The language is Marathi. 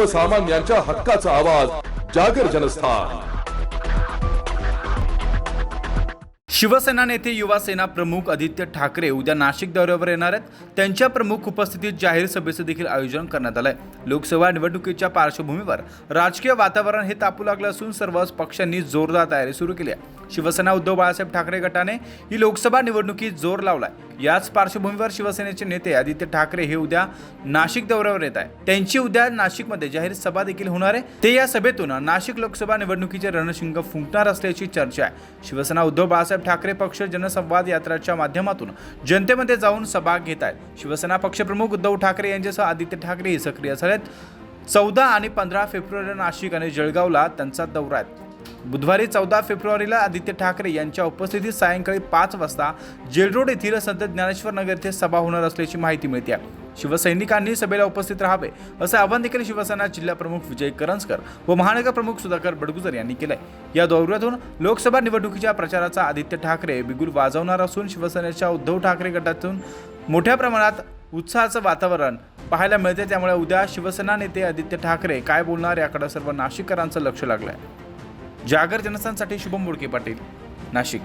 सर्वसामान्यांच्या हक्काचा आवाज जागर जनस्थान. शिवसेना नेते युवा सेना प्रमुख आदित्य ठाकरे उद्या नाशिक दौऱ्यावर येणार आहेत. त्यांच्या प्रमुख उपस्थितीत जाहीर सभेचं देखील आयोजन करण्यात आलंय. लोकसभा निवडणुकीच्या पार्श्वभूमीवर राजकीय वातावरण हे तापू लागलं असून सर्वच पक्षांनी जोरदार तयारी सुरू केली आहे. शिवसेना उद्धव बाळासाहेब ठाकरे गटाने ही लोकसभा निवडणुकीत जोर लावलाय. याच पार्श्वभूमीवर शिवसेनेचे नेते आदित्य ठाकरे हे उद्या नाशिक दौऱ्यावर येत आहे त्यांची उद्या नाशिकमध्ये जाहीर सभा देखील होणार आहे. ते या सभेतून नाशिक लोकसभा निवडणुकीचे रणशिंग फुंकणार असल्याची चर्चा आहे. शिवसेना उद्धव बाळासाहेब ठाकरे पक्ष जनसंवाद यात्राच्या माध्यमातून जनतेमध्ये जाऊन सभा घेत आहेत. शिवसेना पक्षप्रमुख उद्धव ठाकरे यांच्यासह आदित्य ठाकरे हे सक्रिय झालेत. चौदा आणि पंधरा फेब्रुवारी नाशिक आणि जळगावला त्यांचा दौरा आहे. बुधवारी चौदा फेब्रुवारीला आदित्य ठाकरे यांच्या उपस्थितीत सायंकाळी पाच वाजता जेलरोड येथील संत ज्ञानेश्वर नगर येथे सभा होणार असल्याची माहिती मिळते. आहे शिवसैनिकांनी सभेला उपस्थित राहावे असं आवाहन देखील शिवसेना जिल्हा प्रमुख विजय करंजकर व महानगर प्रमुख सुधाकर बडगुजर यांनी केलंय या दौऱ्यातून लोकसभा निवडणुकीच्या प्रचाराचा आदित्य ठाकरे बिगुल वाजवणार असून शिवसेनेच्या उद्धव ठाकरे गटातून मोठ्या प्रमाणात उत्साहाचं वातावरण पाहायला मिळते. त्यामुळे उद्या शिवसेना नेते आदित्य ठाकरे काय बोलणार याकडे सर्व नाशिककरांचं लक्ष लागलं आहे जागर जनस्थानसाठी शुभम बोडके पाटील नाशिक.